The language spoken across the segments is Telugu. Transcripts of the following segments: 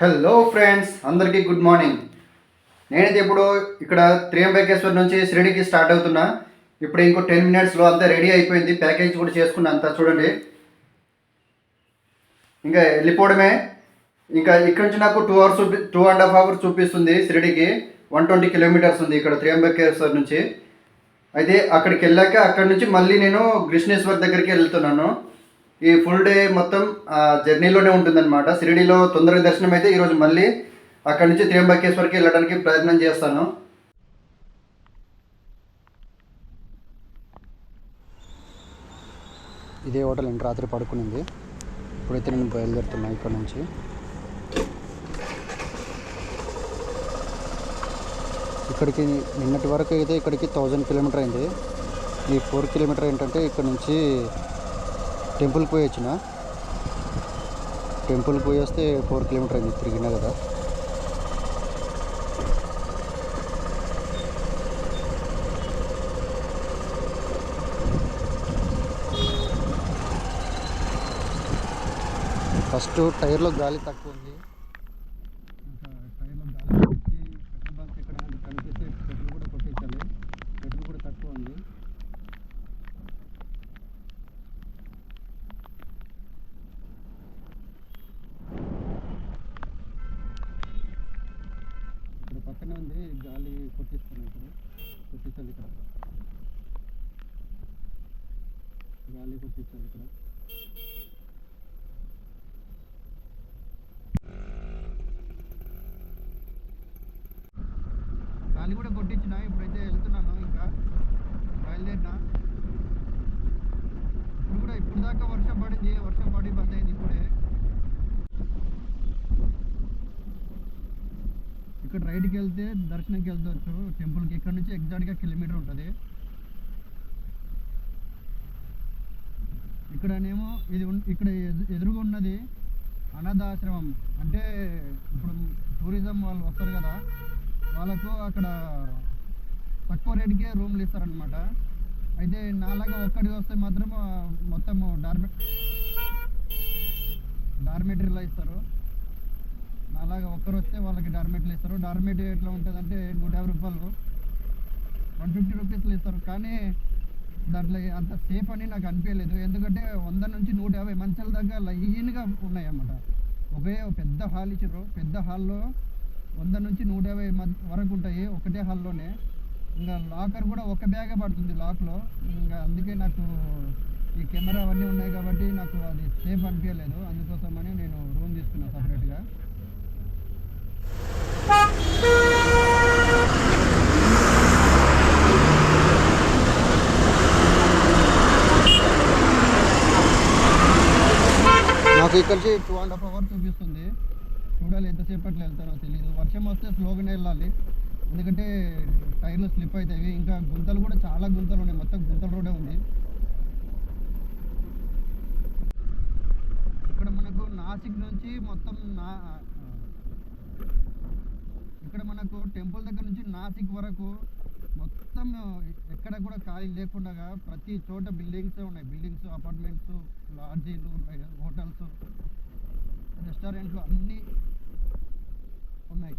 హలో ఫ్రెండ్స్ అందరికీ గుడ్ మార్నింగ్ నేనైతే ఇప్పుడు ఇక్కడ త్రియంబకేశ్వర్ నుంచి షిరిడికి స్టార్ట్ అవుతున్నా. ఇప్పుడు ఇంకో టెన్ మినిట్స్లో అంతా రెడీ అయిపోయింది. ప్యాకేజ్ కూడా చేసుకున్నా అంతా చూడండి. ఇంకా వెళ్ళిపోవడమే. ఇంకా ఇక్కడ నుంచి నాకు టూ అవర్స్ చూపి టూ అండ్ హాఫ్ అవర్స్ చూపిస్తుంది షిరిడికి వన్ ట్వంటీ కిలోమీటర్స్ ఉంది ఇక్కడ త్రియంబకేశ్వర్ నుంచి. అయితే అక్కడికి వెళ్ళాక అక్కడి నుంచి మళ్ళీ నేను కృష్ణేశ్వర్ దగ్గరికి వెళ్తున్నాను. ఈ ఫుల్ డే మొత్తం జర్నీలోనే ఉంటుందన్నమాట. షిరిడిలో తొందరగా దర్శనం అయితే ఈరోజు మళ్ళీ అక్కడి నుంచి త్రియంబకేశ్వర్కి వెళ్ళడానికి ప్రయత్నం చేస్తాను. ఇదే హోటల్ నేను రాత్రి పడుకునింది. ఇప్పుడైతే నేను బయలుదేరుతున్నా ఇక్కడ నుంచి. ఇక్కడికి నిన్నటి వరకు అయితే ఇక్కడికి థౌజండ్ కిలోమీటర్ అయింది. ఈ ఫోర్ కిలోమీటర్ ఏంటంటే ఇక్కడ నుంచి టెంపుల్కి పోయి వచ్చిన టెంపుల్కి పోయి వస్తే ఫోర్ కిలోమీటర్ అయింది తిరిగినా కదా. ఫస్ట్ టైర్లో గాలి తక్కువ ఉంది ఇంకా టైర్లో గాలి తెచ్చి పెట్రోల్ బంక్ ఎక్కడ మనకు కనిపిస్తే పెట్రోల్ కూడా కొట్టించాలి పెట్రోల్ కూడా తక్కువ ఉంది ఇక్కడ పక్కనే ఉంది గాలి కొట్టిస్తాను ఇప్పుడు కొట్టించాలి ఇక్కడ గాలి కొట్టించాలి ఇక్కడ గాలి కూడా కొట్టించిన ఇప్పుడైతే వెళ్తున్నాను ఇంకా బయలుదేరిన ఇప్పుడు కూడా ఇప్పుడు దాకా వర్షం పడింది వర్షం పడి బంద్ అయింది ఇప్పుడే ఇక్కడ రైట్కి వెళ్తే దర్శనంకి వెళ్తవచ్చు టెంపుల్కి ఇక్కడ నుంచి ఎగ్జాక్ట్గా కిలోమీటర్ ఉంటుంది. ఇక్కడనేమో ఇది ఇక్కడ ఎదురుగా ఉన్నది అనాథాశ్రమం. అంటే ఇప్పుడు టూరిజం వాళ్ళు వస్తారు కదా వాళ్ళకు అక్కడ తక్కువ రేటుకే రూమ్లు ఇస్తారనమాట అయితే నాలాగా ఒక్కడి వస్తే మాత్రం మొత్తం డార్మె డార్మెటరీలో ఇస్తారు. నాలాగా ఒక్కరు వస్తే వాళ్ళకి డార్మెటరీలు ఇస్తారు. డార్మెటరీ ఎట్లా ఉంటుందంటే నూట యాభై రూపాయలు. వన్ ఫిఫ్టీ రూపీస్లో ఇస్తారు. కానీ దాంట్లో అంత సేఫ్ అని నాకు అనిపించలేదు. ఎందుకంటే వంద నుంచి నూట యాభై మంచాల దాకా లైన్గా ఉన్నాయి అన్నమాట ఒకే పెద్ద హాల్ ఇచ్చారు. పెద్ద హాల్లో వంద నుంచి నూట యాభై మధ్య వరకు ఉంటాయి ఒకటే హాల్లోనే. ఇంకా లాకర్ కూడా ఒక బ్యాగే పడుతుంది లాక్లో. ఇంకా అందుకే నాకు ఈ కెమెరా అవన్నీ ఉన్నాయి కాబట్టి నాకు అది సేఫ్ అనిపించలేదు. అందుకోసమని నేను రూమ్ తీసుకున్నాను సపరేట్గా. నాకు ఇక్కడ నుంచి టూ అండ్ హాఫ్ అవర్ చూపిస్తుంది. చూడాలి ఎంతసేపట్లో వెళ్తారో తెలియదు వర్షం వస్తే స్లోగానే వెళ్ళాలి. ఎందుకంటే టైర్లు స్లిప్ అవుతాయి. ఇంకా గుంతలు కూడా చాలా గుంతలు ఉన్నాయి. మొత్తం గుంతల రోడే ఉంది. ఇక్కడ మనకు నాసిక్ నుంచి మొత్తం నా ఇక్కడ మనకు టెంపుల్ దగ్గర నుంచి నాసిక్ వరకు మొత్తం ఎక్కడ కూడా ఖాళీ లేకుండా ప్రతి చోట బిల్డింగ్స్ ఉన్నాయి. బిల్డింగ్స్ అపార్ట్మెంట్స్ లాడ్జీలు హోటల్స్ రెస్టారెంట్లు అన్నీ ఉన్నాయి.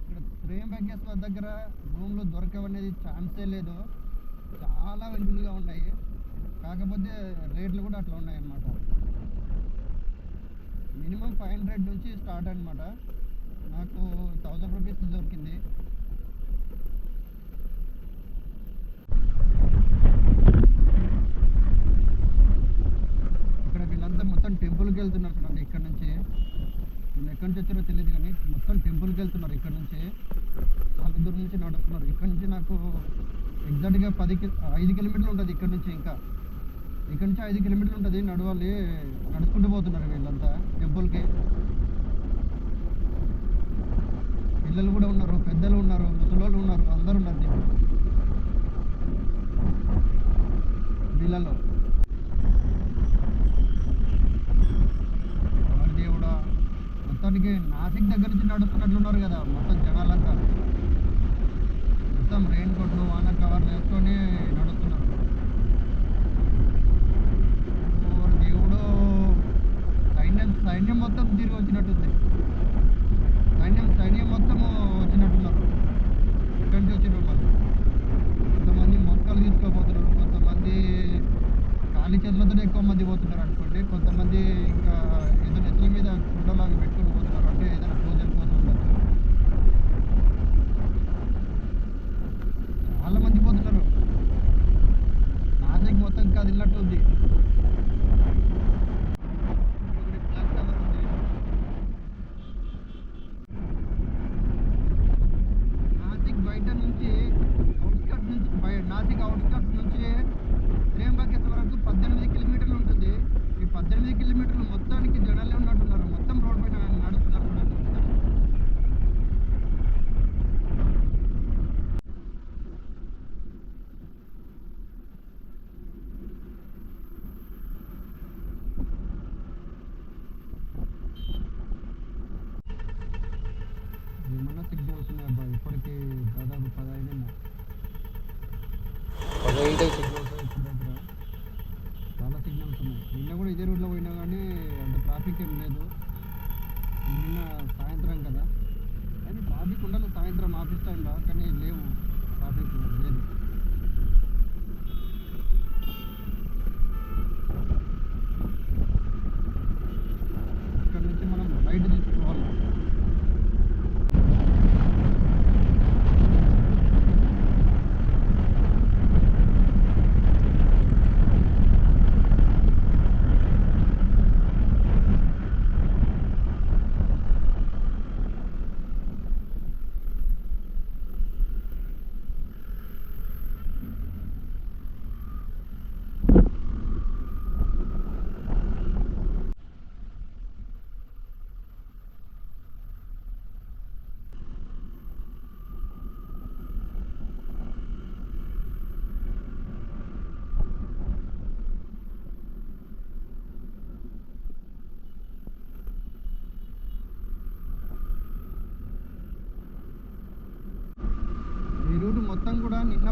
ఇక్కడ ప్రేమ్ వెంకటేశ్వర దగ్గర రూమ్లో దొరకవనేది ఛాన్సే లేదు. చాలా అవైలబుల్గా ఉన్నాయి. కాకపోతే రేట్లు కూడా అట్లా ఉన్నాయి అన్నమాట మినిమం ఫైవ్ హండ్రెడ్ నుంచి స్టార్ట్ అనమాట నాకు థౌజండ్ రూపీస్ దొరికింది ఇక్కడ వీళ్ళంతా మొత్తం టెంపుల్కి వెళ్తున్నారు చూడండి ఇక్కడ నుంచి వీళ్ళు ఎక్కడి నుంచి వచ్చారో తెలియదు కానీ మొత్తం టెంపుల్కి వెళ్తున్నారు ఇక్కడ నుంచి చాలా దూరం నుంచి నడుస్తున్నారు ఇక్కడ నుంచి నాకు దగ్గరగా పది ఐదు కిలోమీటర్లు ఉంటుంది ఇక్కడ నుంచి ఇంకా. ఇక్కడ నుంచి ఐదు కిలోమీటర్లు ఉంటుంది నడవాలి నడుచుకుంటూ పోతున్నారు వీళ్ళంతా టెంపుల్కి. పిల్లలు కూడా ఉన్నారు పెద్దలు ఉన్నారు ముసలోళ్ళు ఉన్నారు అందరు ఉన్నారు దీంట్లో. వీళ్ళలో. దేవుడా మొత్తానికి నాసిక్ దగ్గర నుంచి నడుస్తున్నట్లున్నారు కదా మొత్తం జనాలంతా. మొత్తం రెయిన్ కోట్లు వాన కవర్లు వేసుకొని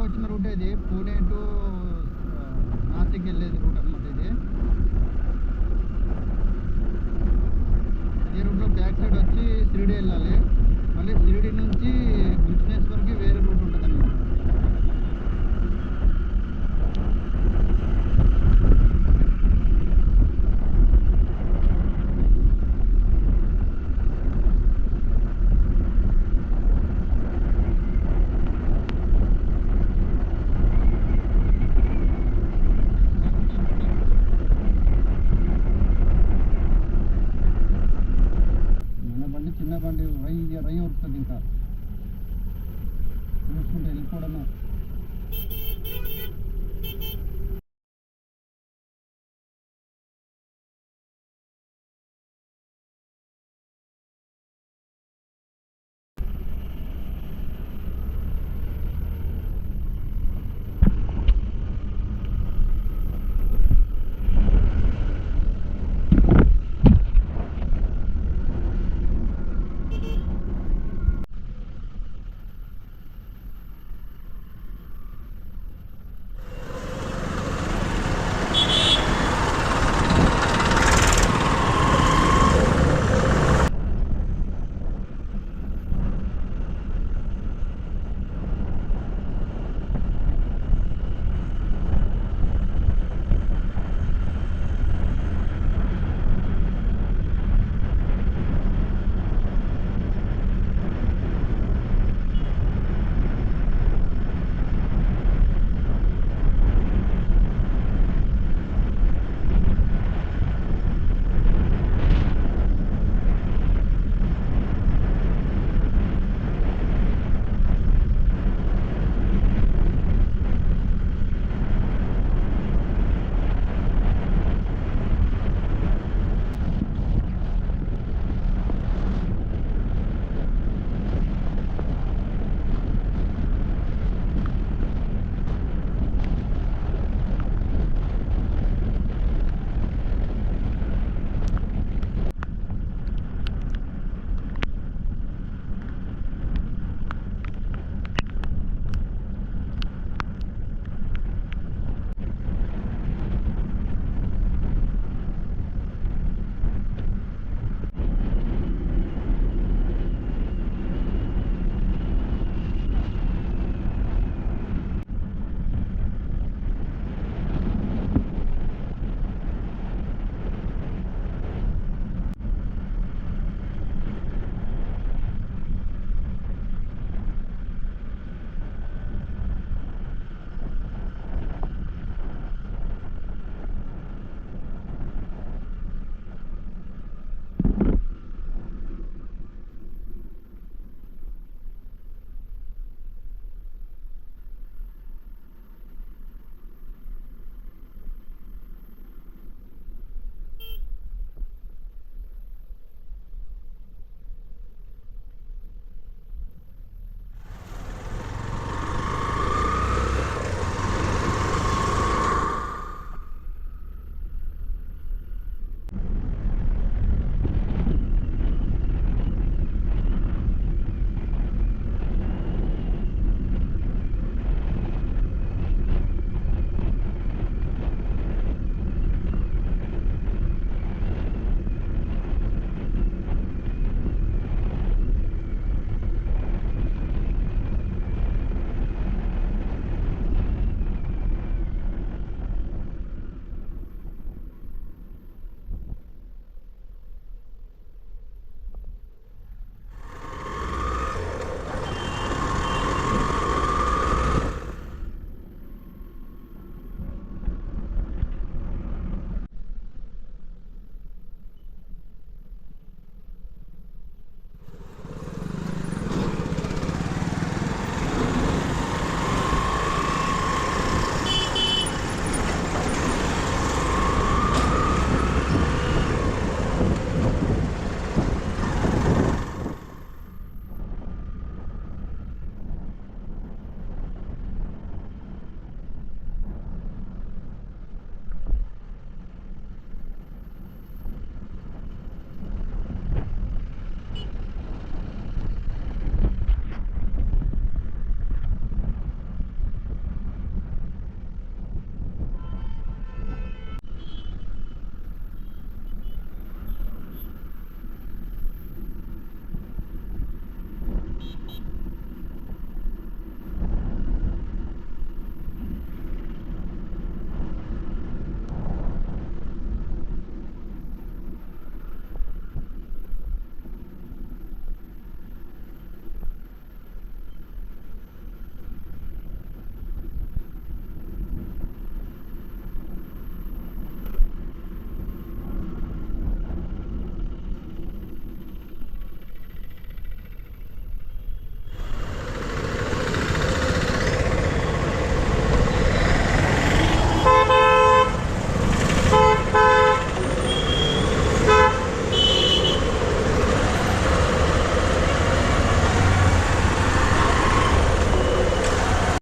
వచ్చిన రూట్ ఇది. పూణే టు నాసిక్ వెళ్ళేది రూట్ అనమాట ఇది. ఈ రూట్లో బ్యాక్ సైడ్ వచ్చి షిరిడి వెళ్ళాలి.